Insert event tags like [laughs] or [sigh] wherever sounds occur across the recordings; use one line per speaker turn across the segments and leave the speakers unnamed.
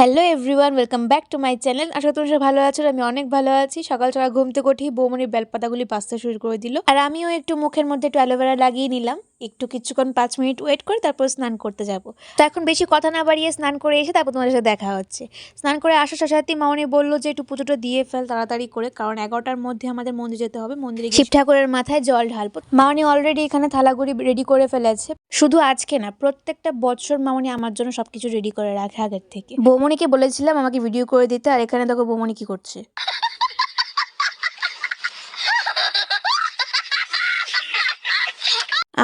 Hello everyone welcome back to my channel আশা তোমরা ভালো আছো আমি অনেক ভালো আছি। সকাল সকাল ঘুম থেকে উঠেই বৌমনির বেলপাতাগুলি বাঁচতে শুরু করে দিল। আর আমিও একটু মুখের মধ্যে একটু অ্যালোভেরা লাগিয়ে নিলাম। একটু কিছুক্ষণ পাঁচ মিনিট ওয়েট করে তারপর স্নান করতে যাব। তো এখন বেশি কথা না বাড়িয়ে স্নান করে এসে তারপর তোমাদের সাথে দেখা হচ্ছে। স্নান করে আসার সাথে সাথে মামনি বলল যে একটু পুজোটা দিয়ে ফেল তাড়াতাড়ি করে। কারণ এগারোটার মধ্যে আমাদের মন্দির যেতে হবে। মন্দিরে শিব ঠাকুরের মাথায় জল ঢালবো। মামনি অলরেডি এখানে থালাগুড়ি রেডি করে ফেলেছে। শুধু আজকে না প্রত্যেকটা বছর মামনি আমার জন্য সবকিছু রেডি করে রাখে আগের থেকে। বৌমনিকে বলেছিলাম আমাকে ভিডিও করে দিতে, আর এখানে দেখো বৌমনি কি করছে।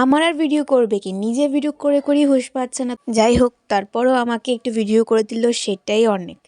আমার আর ভিডিও করবে কি? নিজে ভিডিও করে করেই হুশ পাচ্ছে না। যাই হোক, তারপরও আমাকে একটু ভিডিও করে দিল, সেটাই অনেক।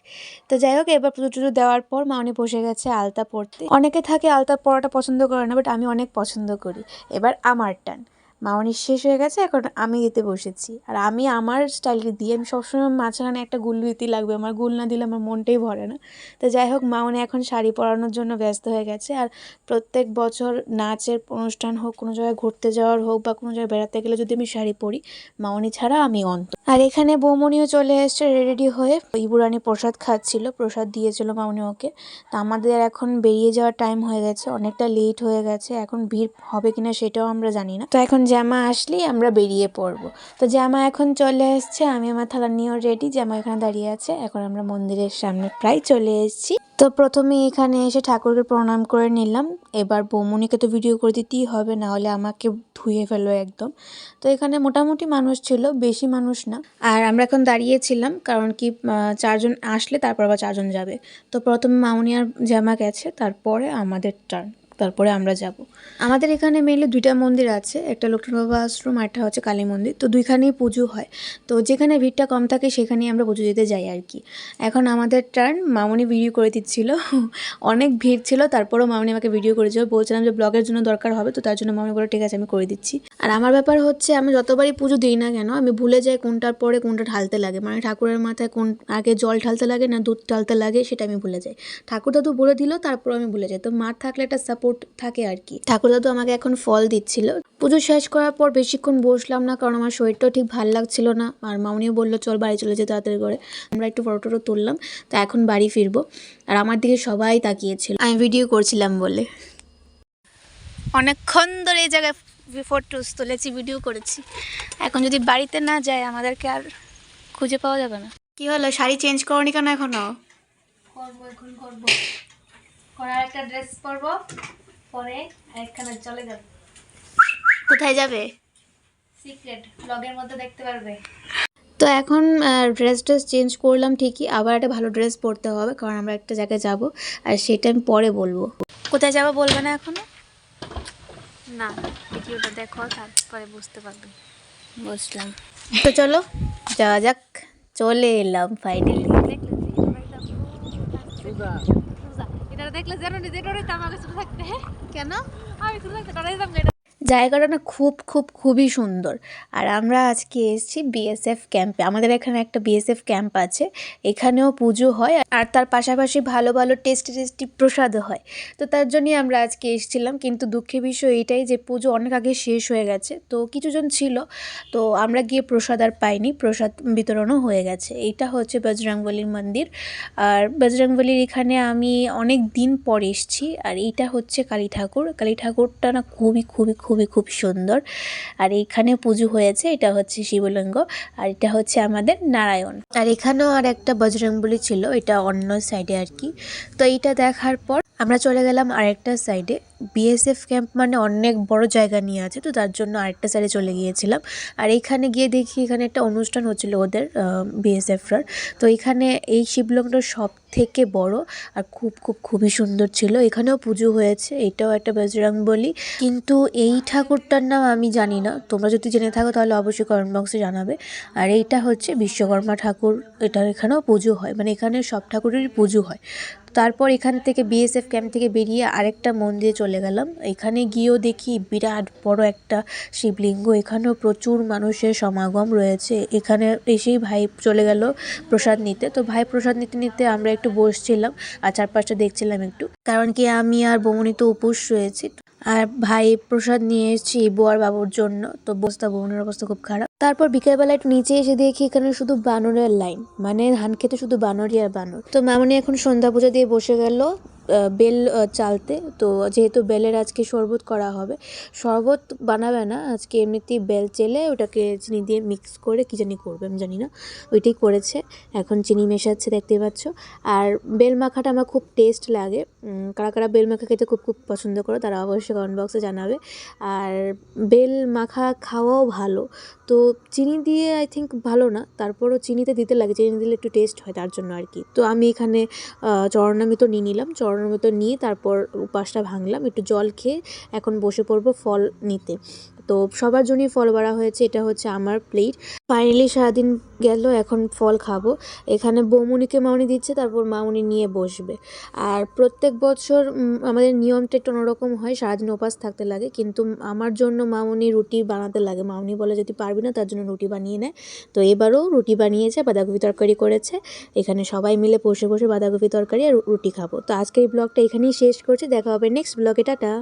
তো যাই হোক, এবার পুজো টুজো দেওয়ার পর মা অনেক বসে গেছে আলতা পড়তে অনেকে থাকে আলতা পড়াটা পছন্দ করে না বাট আমি অনেক পছন্দ করি। এবার আমার টান মাউনি শেষ হয়ে গেছে, এখন আমি দিতে বসেছি। আর আমি আমার স্টাইলকে দিয়ে আমি সবসময় মাঝখানে একটা গুল দিতেই লাগবে, আমার গুল না দিলে আমার মনটাই ভরে না। তো যাই হোক মাউনি এখন শাড়ি পরানোর জন্য ব্যস্ত হয়ে গেছে। আর প্রত্যেক বছর নাচের অনুষ্ঠান হোক, কোনো জায়গায় ঘুরতে যাওয়ার হোক বা কোনো জায়গায় বেড়াতে গেলে যদি আমি শাড়ি পরি মাউনি ছাড়া আমি অন্ত আর এখানে বৌমনিও চলে এসছে রেডি হয়ে। ইবুরানি প্রসাদ খাচ্ছিল, প্রসাদ দিয়েছিল মাউনি ওকে। তো আমাদের এখন বেরিয়ে যাওয়ার টাইম হয়ে গেছে, অনেকটা লেট হয়ে গেছে, এখন ভিড় হবে কিনা সেটাও আমরা জানি না। তো এখন জামা আসলেই আমরা বেরিয়ে পড়ব। তো জামা এখন চলে এসছে, আমি আমার থালা নিয়েও রেডি জামা এখানে দাঁড়িয়ে আছে, এখন আমরা মন্দিরের সামনে প্রায় চলে এসেছি। তো প্রথমে এখানে এসে ঠাকুরকে প্রণাম করে নিলাম, এবার বৌমনিকে তো ভিডিও করে দিতেই হবে, না হলে আমাকে ধুয়ে ফেলো একদম। তো এখানে মোটামুটি মানুষ ছিল, বেশি মানুষ না। আর আমরা এখন দাঁড়িয়েছিলাম, কারণ কি চারজন আসলে তারপর আবার চারজন যাবে। তো প্রথমে মামুনি আর জামা গেছে, তারপরে আমাদের টার্ন তারপরে আমরা যাব। আমাদের এখানে মেনলি দুইটা মন্দির আছে, একটা লোকনাথ বাবা আশ্রম আর একটা হচ্ছে কালী মন্দির। তো দুইখানেই পুজো হয়। তো যেখানে ভিড়টা কম থাকে সেখানেই আমরা পুজো দিতে যাই আর কি। এখন আমাদের টার্ন মামনি ভিডিও করে দিচ্ছিল। [laughs] অনেক ভিড় ছিল, তারপরেও মামনি আমাকে ভিডিও করেছিল। বলছিলাম যে ব্লগের জন্য দরকার হবে, তো তার জন্য মামনি বলে ঠিক আছে, আমি করে দিচ্ছি। আর আমার ব্যাপার হচ্ছে, আমি যতবারই পুজো দিই না কেন, আমি ভুলে যাই কোনটার পরে কোনটা ঢালতে লাগে। মানে ঠাকুরের মাথায় কোন, আগে জল ঢালতে লাগে না দুধ ঢালতে লাগে, সেটা আমি ভুলে যাই। ঠাকুর দাদু বলে দিল তারপর আমি ভুলে যাই। তো মার থাকলে একটা সাপোর্ট থাকে আর কি। ঠাকুর দাদু আমাকে এখন ফল দিচ্ছিল। পুজো শেষ করার পর বেশিক্ষণ বসলাম না, কারণ আমার শরীরটাও ঠিক ভালো লাগছিল না। আর মামনিও বলল, চল বাড়ি চলে যেতে তাড়াতাড়ি করে। আমরা একটু ফটো টটো তুললাম, তো এখন বাড়ি ফিরবো। আর আমার দিকে সবাই তাকিয়েছিল। আমি ভিডিও করছিলাম বলে। অনেকক্ষণ ধরে এই জায়গায় ফটোস তুলেছি ভিডিও করেছি। এখন যদি বাড়িতে না যায় আমাদেরকে আর খুঁজে পাওয়া যাবে না। কি হলো? শাড়ি চেঞ্জ করনি কেন এখনও?
করব এখন করব। করার একটা ড্রেস পরবো পরে চলে যাবে।
কোথায় যাবে?
সিক্রেট ব্লগের মধ্যে দেখতে পারবে।
তো এখন ড্রেস ড্রেস চেঞ্জ করলাম ঠিকই আবার একটা ভালো ড্রেস পরতে হবে কারণ আমরা একটা জায়গায় যাব আর সেটা আমি পরে বলব। কোথায় যাব বলবে না এখনও?
না ভিডিওটা দেখো তারপরে বুঝতে পারবে।
বুঝলাম। তো চলো যাওয়া যাক। চলে এলাম ফাইনালি
এটা দেখলে জানো নিজে ডরে আমার কাছে থাকতে
কেন?
আমি শুধু একটা ডরাই এটা
জায়গাটা না খুব খুব, খুবই সুন্দর। আর আমরা আজকে এসেছি বিএসএফ ক্যাম্পে আমাদের এখানে একটা বিএসএফ ক্যাম্প আছে। এখানেও পুজো হয় আর তার পাশাপাশি ভালো ভালো টেস্টি টেস্টি প্রসাদও হয়। তো তার জন্যই আমরা আজকে এসেছিলাম। কিন্তু দুঃখের বিষয় এইটাই যে পুজো অনেক আগে শেষ হয়ে গেছে। তো কিছুজন ছিল। তো আমরা গিয়ে প্রসাদ আর পাইনি। প্রসাদ বিতরণও হয়ে গেছে। এইটা হচ্ছে বজরংবলির মন্দির। আর বজরংবলির এখানে আমি অনেক দিন পর এসেছি। আর এইটা হচ্ছে কালী ঠাকুর। কালী ঠাকুরটা না খুবই খুবই খুবই খুব সুন্দর। আর এইখানে পুজো হয়েছে, এটা হচ্ছে শিবলিঙ্গ আর এটা হচ্ছে আমাদের নারায়ণ। আর এখানেও আর একটা বজরংবলী ছিল, এটা অন্য সাইডে আর কি। তো এইটা দেখার পর আমরা চলে গেলাম আরেকটা সাইডে বিএসএফ ক্যাম্প মানে অনেক বড় জায়গা নিয়ে আছে, তো তার জন্য আরেকটা সাইডে চলে গিয়েছিলাম। আর এখানে গিয়ে দেখি এখানে একটা অনুষ্ঠান হচ্ছিল ওদের বিএসএফরার তো এখানে এই শিবলিঙ্গটা সব থেকে বড় আর খুব খুব, খুবই সুন্দর ছিল। এখানেও পুজো হয়েছে, এটাও একটা বজরং বলি। কিন্তু এই ঠাকুরটার নাম আমি জানি না। তোমরা যদি জেনে থাকো তাহলে অবশ্যই কমেন্ট বক্সে জানাবে। আর এইটা হচ্ছে বিশ্বকর্মা ঠাকুর এটা এখানেও পুজো হয়। মানে এখানে সব ঠাকুরেরই পুজো হয়। তারপর এখান থেকে বিএসএফ ক্যাম্প থেকে বেরিয়ে আরেকটা মন্দিরে চলে গেলাম। এখানে গিয়েও দেখি বিরাট বড় একটা শিবলিঙ্গ। এখানেও প্রচুর মানুষের সমাগম রয়েছে। এখানে এসেই ভাই চলে গেল প্রসাদ নিতে। তো ভাই প্রসাদ নিতে নিতে আমরা একটু বসছিলাম আর চারপাশটা দেখছিলাম একটু। কারণ কি আমি আর বমনি তো উপোস রয়েছি। আর ভাই প্রসাদ নিয়ে এসেছি ইবু আর বাবুর জন্য। তো বস্তা বোনের অবস্থা খুব খারাপ। তারপর বিকেলবেলা একটু নিচে এসে দেখি এখানে শুধু বানরের লাইন। মানে ধান খেতে শুধু বানরই আর বানর। তো মামনি এখন সন্ধ্যা পুজো দিয়ে বসে গেল। বেল চালতে। তো যেহেতু বেলের আজকে শরবত করা হবে, শরবত বানাবে না, আজকে এমনিতেই বেল চেলে ওটাকে চিনি দিয়ে মিক্স করে কী জানি করবে, আমি জানি না। ওইটাই করেছে, এখন চিনি মেশাচ্ছে, দেখতে পাচ্ছ। আর বেল মাখাটা আমার খুব টেস্ট লাগে। কারা কারা বেল মাখা খেতে খুব খুব পছন্দ করো, তারা অবশ্যই কমেন্ট বক্সে জানাবে। আর বেল মাখা খাওয়াও ভালো। তো চিনি দিয়ে আই থিঙ্ক ভালো না, তারপরও চিনিতে দিতে লাগে, চিনি দিলে একটু টেস্ট হয় তার জন্য আর কি। তো আমি এখানে চরণামৃত নিয়ে নিলাম। চরণামৃত নিয়ে তারপর উপাসটা ভাঙলাম একটু জল খেয়ে এখন বসে পড়ব ফল নিতে। তো সবার জন্যই ফল বাড়া হয়েছে, এটা হচ্ছে আমার প্লেট ফাইনালি সারাদিন গেল, এখন ফল খাব। এখানে বৌমনিকে মামনি দিচ্ছে, তারপর মামনি নিয়ে বসবে। আর প্রত্যেক বছর আমাদের নিয়মটা একটু অন্যরকম হয়, সারাদিন উপাস থাকতে লাগে, কিন্তু আমার জন্য মামনি রুটি বানাতে লাগে। মামনি বলে যদি পারবি না, তার জন্য রুটি বানিয়ে নেয় তো এবারও রুটি বানিয়েছে, বাঁধাকপি তরকারি করেছে। এখানে সবাই মিলে বসে বসে বাঁধাকপি তরকারি আর রুটি খাব। তো আজকের এই ব্লগটা এখানেই শেষ করছি, দেখা হবে নেক্সট ব্লগে টাটা।